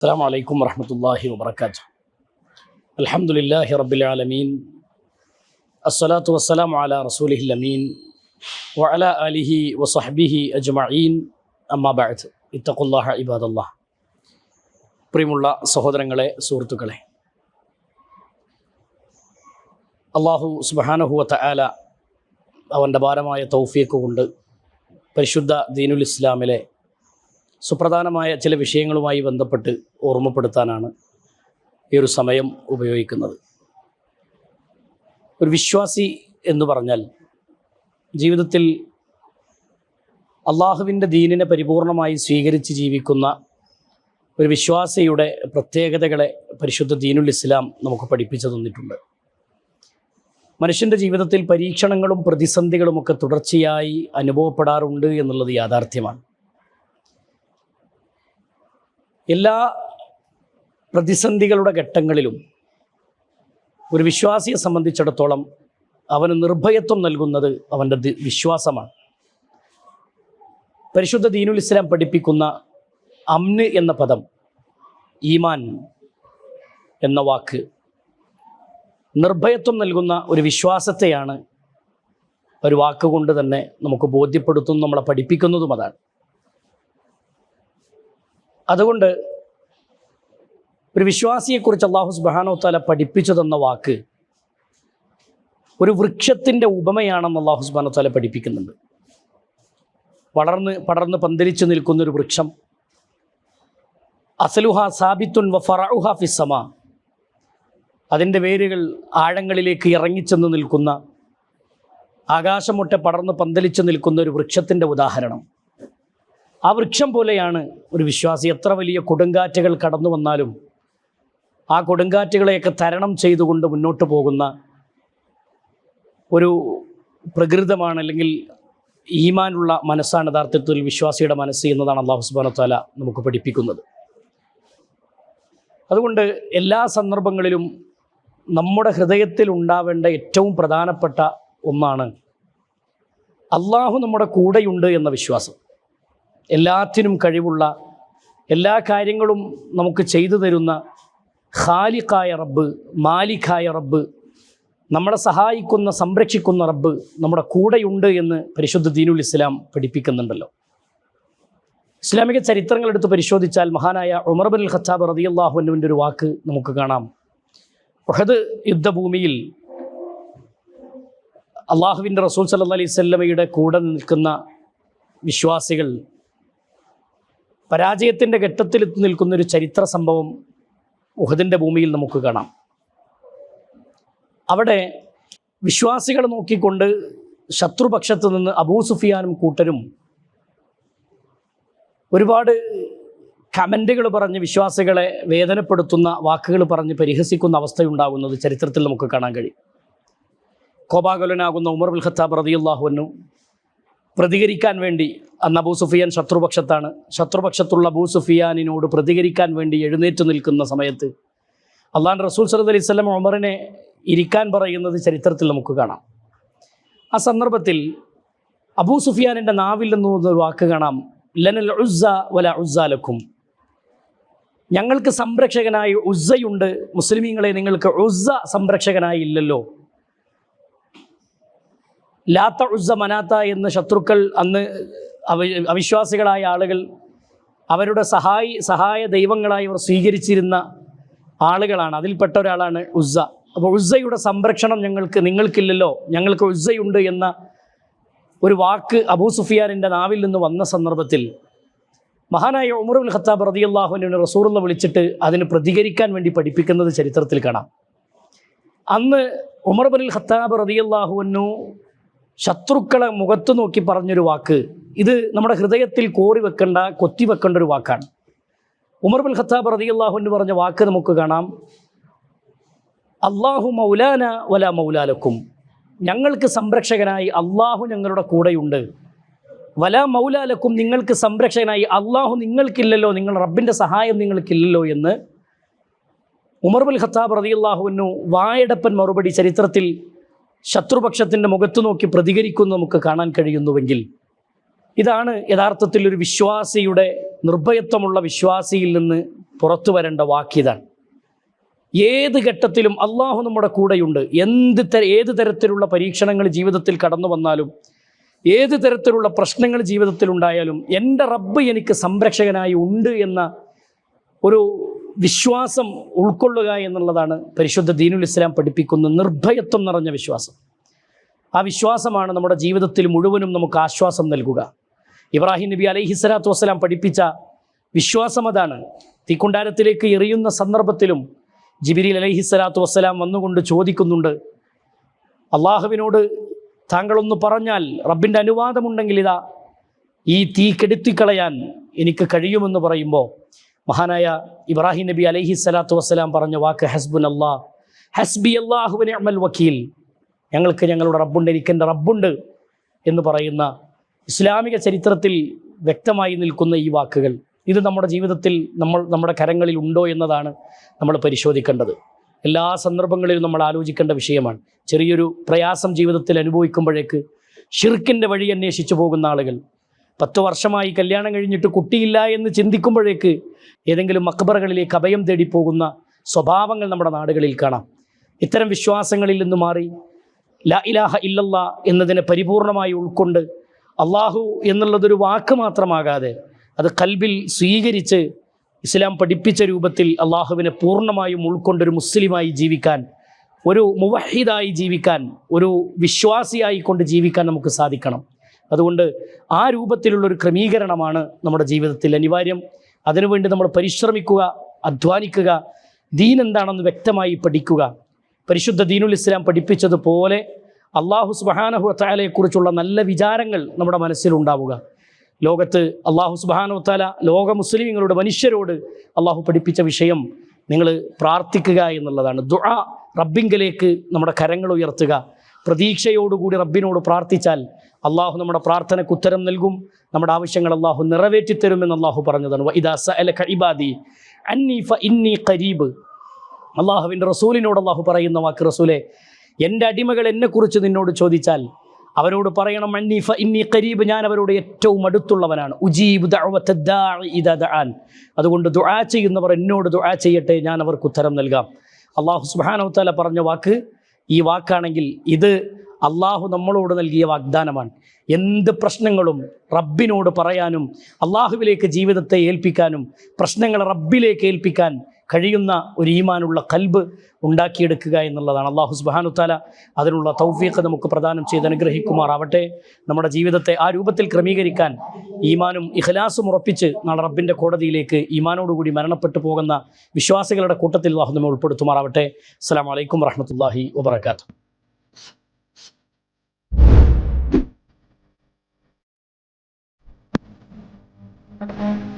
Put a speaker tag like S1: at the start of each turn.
S1: السلام عليكم ورحمة الله وبركاته الحمد لله رب العالمين الصلاة والسلام على رسوله الأمين وعلى آله وصحبه أجمعين أما بعد اتقوا الله عباد الله പ്രിയമുള്ള സഹോദരങ്ങളെ സുഹൃത്തുക്കളെ അള്ളാഹു സുബാനഹുവത്ത ആല അവൻ്റെ ഭാരമായ തൗഫിയൊക്കെ കൊണ്ട് പരിശുദ്ധ ദീനുൽ ഇസ്ലാമിലെ സുപ്രധാനമായ ചില വിഷയങ്ങളുമായി ബന്ധപ്പെട്ട് ഓർമ്മപ്പെടുത്താനാണ് ഈ ഒരു സമയം ഉപയോഗിക്കുന്നത് ഒരു വിശ്വാസി എന്ന് പറഞ്ഞാൽ ജീവിതത്തിൽ അള്ളാഹുവിൻ്റെ ദീനിനെ പരിപൂർണമായി സ്വീകരിച്ച് ജീവിക്കുന്ന ഒരു വിശ്വാസിയുടെ പ്രത്യേകതകളെ പരിശുദ്ധ ദീനുൽ ഇസ്ലാം നമുക്ക് പഠിപ്പിച്ചു തന്നിട്ടുണ്ട് മനുഷ്യൻ്റെ ജീവിതത്തിൽ പരീക്ഷണങ്ങളും പ്രതിസന്ധികളുമൊക്കെ തുടർച്ചയായി അനുഭവപ്പെടാറുണ്ട് എന്നുള്ളത് യാഥാർത്ഥ്യമാണ് എല്ലാ പ്രതിസന്ധികളുടെ ഘട്ടങ്ങളിലും ഒരു വിശ്വാസിയെ സംബന്ധിച്ചിടത്തോളം അവന് നിർഭയത്വം നൽകുന്നത് അവൻ്റെ വിശ്വാസമാണ് പരിശുദ്ധ ദീനുൽ ഇസ്ലാം പഠിപ്പിക്കുന്ന അമ്ന് എന്ന പദം ഈമാൻ എന്ന വാക്ക് നിർഭയത്വം നൽകുന്ന ഒരു വിശ്വാസത്തെയാണ് ഒരു വാക്കുകൊണ്ട് തന്നെ നമുക്ക് ബോധ്യപ്പെടുത്തും നമ്മളെ പഠിപ്പിക്കുന്നതും അതാണ് അതുകൊണ്ട് ഒരു വിശ്വാസിയെക്കുറിച്ച് അള്ളാഹു സുബാനോ തല പഠിപ്പിച്ചു തന്ന വാക്ക് ഒരു വൃക്ഷത്തിൻ്റെ ഉപമയാണെന്ന് അള്ളാഹു സുബാനോ തല പഠിപ്പിക്കുന്നുണ്ട് വളർന്ന് പടർന്ന് പന്തലിച്ചു നിൽക്കുന്ന ഒരു വൃക്ഷം അസലുഹ സാബിത്തുൻ വ ഫറുഹ ഫിസമ അതിൻ്റെ വേരുകൾ ആഴങ്ങളിലേക്ക് ഇറങ്ങിച്ചെന്ന് നിൽക്കുന്ന ആകാശമൊട്ടെ പടർന്ന് പന്തലിച്ചു നിൽക്കുന്ന ഒരു വൃക്ഷത്തിൻ്റെ ഉദാഹരണം ആ വൃക്ഷം പോലെയാണ് ഒരു വിശ്വാസി എത്ര വലിയ കൊടുങ്കാറ്റുകൾ കടന്നു വന്നാലും ആ കൊടുങ്കാറ്റുകളെയൊക്കെ തരണം ചെയ്തുകൊണ്ട് മുന്നോട്ട് പോകുന്ന ഒരു പ്രകൃതമാണ് അല്ലെങ്കിൽ ഈമാനുള്ള മനസ്സാണ് യഥാർത്ഥത്തിൽ വിശ്വാസിയുടെ മനസ്സ് എന്നതാണ് അള്ളാഹു സുബാനത്താല നമുക്ക് പഠിപ്പിക്കുന്നത് അതുകൊണ്ട് എല്ലാ സന്ദർഭങ്ങളിലും നമ്മുടെ ഹൃദയത്തിൽ ഉണ്ടാവേണ്ട ഏറ്റവും പ്രധാനപ്പെട്ട ഒന്നാണ് അള്ളാഹു നമ്മുടെ കൂടെയുണ്ട് എന്ന വിശ്വാസം എല്ലാത്തിനും കഴിവുള്ള എല്ലാ കാര്യങ്ങളും നമുക്ക് ചെയ്തു തരുന്ന ഖാലിഖായ റബ്ബ് മാലിഖായ റബ്ബ് നമ്മളെ സഹായിക്കുന്ന സംരക്ഷിക്കുന്ന റബ്ബ് നമ്മുടെ കൂടെയുണ്ട് എന്ന് പരിശുദ്ധ ദീനുൽ ഇസ്ലാം പഠിപ്പിക്കുന്നുണ്ടല്ലോ ഇസ്ലാമിക ചരിത്രങ്ങൾ എടുത്ത് പരിശോധിച്ചാൽ മഹാനായ ഉമർ അൽ ഖത്താബ് റതി അനുവിൻ്റെ ഒരു വാക്ക് നമുക്ക് കാണാം ഒഹദ് യുദ്ധഭൂമിയിൽ അള്ളാഹുവിൻ്റെ റസൂൽ സല്ലാ അലൈവല്ലമയുടെ കൂടെ നിൽക്കുന്ന വിശ്വാസികൾ പരാജയത്തിൻ്റെ ഘട്ടത്തിൽ നിൽക്കുന്ന ഒരു ചരിത്ര സംഭവം ഉഹദിൻ്റെ ഭൂമിയിൽ നമുക്ക് കാണാം അവിടെ വിശ്വാസികളെ നോക്കിക്കൊണ്ട് ശത്രുപക്ഷത്ത് നിന്ന് അബൂ സുഫിയാനും കൂട്ടരും ഒരുപാട് കമൻറ്റുകൾ പറഞ്ഞ് വിശ്വാസികളെ വേദനപ്പെടുത്തുന്ന വാക്കുകൾ പറഞ്ഞ് പരിഹസിക്കുന്ന അവസ്ഥയുണ്ടാകുന്നത് ചരിത്രത്തിൽ നമുക്ക് കാണാൻ കഴിയും കോപാകുലനാകുന്ന ഉമർ ഉൽ ഖത്താബ് റതിയുള്ളാഹുവിനും പ്രതികരിക്കാൻ വേണ്ടി അന്ന് അബൂ സുഫിയാൻ ശത്രുപക്ഷത്താണ് ശത്രുപക്ഷത്തുള്ള അബൂ സുഫിയാനിനോട് പ്രതികരിക്കാൻ വേണ്ടി എഴുന്നേറ്റ് നിൽക്കുന്ന സമയത്ത് അള്ളാൻ റസൂൽ സലദ് അലൈഹി സ്വലം ഉമറിനെ ഇരിക്കാൻ പറയുന്നത് ചരിത്രത്തിൽ നമുക്ക് കാണാം ആ സന്ദർഭത്തിൽ അബൂ സുഫിയാനിൻ്റെ നാവിൽ ഒരു വാക്ക് കാണാം ലനൽ ഉസ്സ വല ഉസ്സാലക്കും ഞങ്ങൾക്ക് സംരക്ഷകനായി ഉസ്സയുണ്ട് മുസ്ലിമീങ്ങളെ നിങ്ങൾക്ക് ഉസ്സ സംരക്ഷകനായി ഇല്ലല്ലോ ലാത്ത ഉസ്സ മനാത്ത എന്ന ശത്രുക്കൾ അന്ന് അവിശ്വാസികളായ ആളുകൾ അവരുടെ സഹായി സഹായ ദൈവങ്ങളായി അവർ സ്വീകരിച്ചിരുന്ന ആളുകളാണ് അതിൽപ്പെട്ട ഒരാളാണ് ഉസ്സ അപ്പോൾ ഉസ്സയുടെ സംരക്ഷണം ഞങ്ങൾക്ക് നിങ്ങൾക്കില്ലല്ലോ ഞങ്ങൾക്ക് ഉസ്സയുണ്ട് എന്ന ഒരു വാക്ക് അബൂ സുഫിയാനിൻ്റെ നാവിൽ നിന്ന് വന്ന സന്ദർഭത്തിൽ മഹാനായ ഉമറുൽ ഖത്താബ് റളിയല്ലാഹു അൻഹു റസൂറുള്ള വിളിച്ചിട്ട് അതിന് പ്രതികരിക്കാൻ വേണ്ടി പഠിപ്പിക്കുന്നത് ചരിത്രത്തിൽ കാണാം അന്ന് ഉമർ ഖത്താബ് റളിയല്ലാഹു അൻഹു ശത്രുക്കളെ മുഖത്ത് നോക്കി പറഞ്ഞൊരു വാക്ക് ഇത് നമ്മുടെ ഹൃദയത്തിൽ കോറി വെക്കേണ്ട കൊത്തി വെക്കേണ്ട ഒരു വാക്കാണ് ഉമർ ബുൽ ഖത്താബ് റതി എന്ന് പറഞ്ഞ വാക്ക് നമുക്ക് കാണാം അള്ളാഹു മൗലാന വല മൗലാലക്കും ഞങ്ങൾക്ക് സംരക്ഷകനായി അള്ളാഹു ഞങ്ങളുടെ കൂടെയുണ്ട് വല മൗലാലക്കും നിങ്ങൾക്ക് സംരക്ഷകനായി അള്ളാഹു നിങ്ങൾക്കില്ലല്ലോ നിങ്ങൾ റബ്ബിൻ്റെ സഹായം നിങ്ങൾക്കില്ലല്ലോ എന്ന് ഉമർ ബുൽ ഖത്താബ് റതി അള്ളാഹുവിനു വായടപ്പൻ മറുപടി ചരിത്രത്തിൽ ശത്രുപക്ഷത്തിൻ്റെ മുഖത്ത് നോക്കി പ്രതികരിക്കുന്നു നമുക്ക് കാണാൻ കഴിയുന്നുവെങ്കിൽ ഇതാണ് യഥാർത്ഥത്തിൽ ഒരു വിശ്വാസിയുടെ നിർഭയത്വമുള്ള വിശ്വാസിയിൽ നിന്ന് പുറത്തു വരേണ്ട വാക്കിതാണ് ഏത് ഘട്ടത്തിലും അള്ളാഹു നമ്മുടെ കൂടെയുണ്ട് എന്ത് തര ഏത് തരത്തിലുള്ള പരീക്ഷണങ്ങൾ ജീവിതത്തിൽ കടന്നു വന്നാലും ഏത് തരത്തിലുള്ള പ്രശ്നങ്ങൾ ജീവിതത്തിൽ ഉണ്ടായാലും എൻ്റെ റബ്ബ് എനിക്ക് സംരക്ഷകനായി ഉണ്ട് എന്ന ഒരു വിശ്വാസം ഉൾക്കൊള്ളുക എന്നുള്ളതാണ് പരിശുദ്ധ ദീനുൽ ഇസ്ലാം പഠിപ്പിക്കുന്ന നിർഭയത്വം നിറഞ്ഞ വിശ്വാസം ആ വിശ്വാസമാണ് നമ്മുടെ ജീവിതത്തിൽ മുഴുവനും നമുക്ക് ആശ്വാസം നൽകുക ഇബ്രാഹിം നബി അലൈഹി സ്വലാത്തു വസ്സലാം പഠിപ്പിച്ച വിശ്വാസം അതാണ് തീക്കുണ്ടാരത്തിലേക്ക് എറിയുന്ന സന്ദർഭത്തിലും ജിബിരിൽ അലൈഹി സ്വലാത്തു വസ്സലാം വന്നുകൊണ്ട് ചോദിക്കുന്നുണ്ട് അള്ളാഹുവിനോട് താങ്കളൊന്ന് പറഞ്ഞാൽ റബ്ബിൻ്റെ അനുവാദമുണ്ടെങ്കിൽ ഇതാ ഈ തീ കെടുത്തിക്കളയാൻ എനിക്ക് കഴിയുമെന്ന് പറയുമ്പോൾ മഹാനായ ഇബ്രാഹിം നബി അലൈഹി സ്വലാത്തു വസ്സലാം പറഞ്ഞ വാക്ക് ഹസ്ബുൻ അള്ളാ ഹസ്ബി അള്ളാഹുബിൻ അമൽ വക്കീൽ ഞങ്ങൾക്ക് ഞങ്ങളുടെ റബ്ബുണ്ട് എനിക്ക് എൻ്റെ റബ്ബുണ്ട് എന്ന് പറയുന്ന ഇസ്ലാമിക ചരിത്രത്തിൽ വ്യക്തമായി നിൽക്കുന്ന ഈ വാക്കുകൾ ഇത് നമ്മുടെ ജീവിതത്തിൽ നമ്മൾ നമ്മുടെ കരങ്ങളിൽ ഉണ്ടോ എന്നതാണ് നമ്മൾ പരിശോധിക്കേണ്ടത് എല്ലാ സന്ദർഭങ്ങളിലും നമ്മൾ ആലോചിക്കേണ്ട വിഷയമാണ് ചെറിയൊരു പ്രയാസം ജീവിതത്തിൽ അനുഭവിക്കുമ്പോഴേക്ക് ഷിർക്കിൻ്റെ വഴി അന്വേഷിച്ചു പോകുന്ന ആളുകൾ പത്ത് വർഷമായി കല്യാണം കഴിഞ്ഞിട്ട് കുട്ടിയില്ല എന്ന് ചിന്തിക്കുമ്പോഴേക്ക് ഏതെങ്കിലും മക്ബറകളിലേക്ക് അഭയം തേടി പോകുന്ന സ്വഭാവങ്ങൾ നമ്മുടെ നാടുകളിൽ കാണാം ഇത്തരം വിശ്വാസങ്ങളിൽ നിന്ന് മാറി ല ഇലാഹ ഇല്ലല്ല എന്നതിനെ പരിപൂർണമായി ഉൾക്കൊണ്ട് അള്ളാഹു എന്നുള്ളതൊരു വാക്ക് മാത്രമാകാതെ അത് കൽബിൽ സ്വീകരിച്ച് ഇസ്ലാം പഠിപ്പിച്ച രൂപത്തിൽ അള്ളാഹുവിനെ പൂർണ്ണമായും ഉൾക്കൊണ്ടൊരു മുസ്ലിമായി ജീവിക്കാൻ ഒരു മുവഹിദായി ജീവിക്കാൻ ഒരു വിശ്വാസിയായി കൊണ്ട് ജീവിക്കാൻ നമുക്ക് സാധിക്കണം അതുകൊണ്ട് ആ രൂപത്തിലുള്ളൊരു ക്രമീകരണമാണ് നമ്മുടെ ജീവിതത്തിൽ അനിവാര്യം അതിനുവേണ്ടി നമ്മൾ പരിശ്രമിക്കുക അധ്വാനിക്കുക ദീൻ എന്താണെന്ന് വ്യക്തമായി പഠിക്കുക പരിശുദ്ധ ദീനുൽ ഇസ്ലാം പഠിപ്പിച്ചതുപോലെ അള്ളാഹു സുബാനഹു അത്താലയെക്കുറിച്ചുള്ള നല്ല വിചാരങ്ങൾ നമ്മുടെ മനസ്സിലുണ്ടാവുക ലോകത്ത് അള്ളാഹു സുബാനു താല ലോക മുസ്ലിങ്ങളുടെ മനുഷ്യരോട് അള്ളാഹു പഠിപ്പിച്ച വിഷയം നിങ്ങൾ പ്രാർത്ഥിക്കുക എന്നുള്ളതാണ് ദുആ റബ്ബിങ്കലേക്ക് നമ്മുടെ കരങ്ങൾ ഉയർത്തുക പ്രതീക്ഷയോടുകൂടി റബ്ബിനോട് പ്രാർത്ഥിച്ചാൽ അള്ളാഹു നമ്മുടെ പ്രാർത്ഥനയ്ക്ക് ഉത്തരം നൽകും നമ്മുടെ ആവശ്യങ്ങൾ അള്ളാഹു നിറവേറ്റിത്തരുമെന്ന് അള്ളാഹു പറഞ്ഞതാണ് ഇബാദി ഇന്നി കരീബ് അള്ളാഹുവിൻ്റെ റസൂലിനോട് അള്ളാഹു പറയുന്ന വാക്ക് റസൂലെ എൻ്റെ അടിമകൾ എന്നെക്കുറിച്ച് നിന്നോട് ചോദിച്ചാൽ അവരോട് പറയണം അന്നീഫ ഇന്നി കരീബ് ഞാൻ അവരോട് ഏറ്റവും അടുത്തുള്ളവനാണ് ഉജീബ് അതുകൊണ്ട് ദുആ ചെയ്യുന്നവർ എന്നോട് ദുആ ചെയ്യട്ടെ ഞാൻ അവർക്ക് ഉത്തരം നൽകാം അള്ളാഹു തആല പറഞ്ഞ വാക്ക് ഈ വാക്കാണെങ്കിൽ ഇത് അള്ളാഹു നമ്മളോട് നൽകിയ വാഗ്ദാനമാണ് എന്ത് പ്രശ്നങ്ങളും റബ്ബിനോട് പറയാനും അള്ളാഹുവിലേക്ക് ജീവിതത്തെ ഏൽപ്പിക്കാനും പ്രശ്നങ്ങൾ റബ്ബിലേക്ക് ഏൽപ്പിക്കാൻ കഴിയുന്ന ഒരു ഈമാനുള്ള കൽബ് ഉണ്ടാക്കിയെടുക്കുക എന്നുള്ളതാണ് അള്ളാഹു സുബാനുത്താല അതിനുള്ള തൗഫീഖ് നമുക്ക് പ്രദാനം ചെയ്ത് അനുഗ്രഹിക്കുമാറാവട്ടെ നമ്മുടെ ജീവിതത്തെ ആ രൂപത്തിൽ ക്രമീകരിക്കാൻ ഈമാനും ഇഖലാസും ഉറപ്പിച്ച് നാളെ റബ്ബിൻ്റെ കോടതിയിലേക്ക് ഈമാനോടുകൂടി മരണപ്പെട്ടു പോകുന്ന വിശ്വാസികളുടെ കൂട്ടത്തിൽ അള്ളാഹു നമ്മെ ഉൾപ്പെടുത്തുമാറാവട്ടെ അസ്സാം വലൈക്കും വറഹമത്തല്ലാഹി വാത്തു Thank you.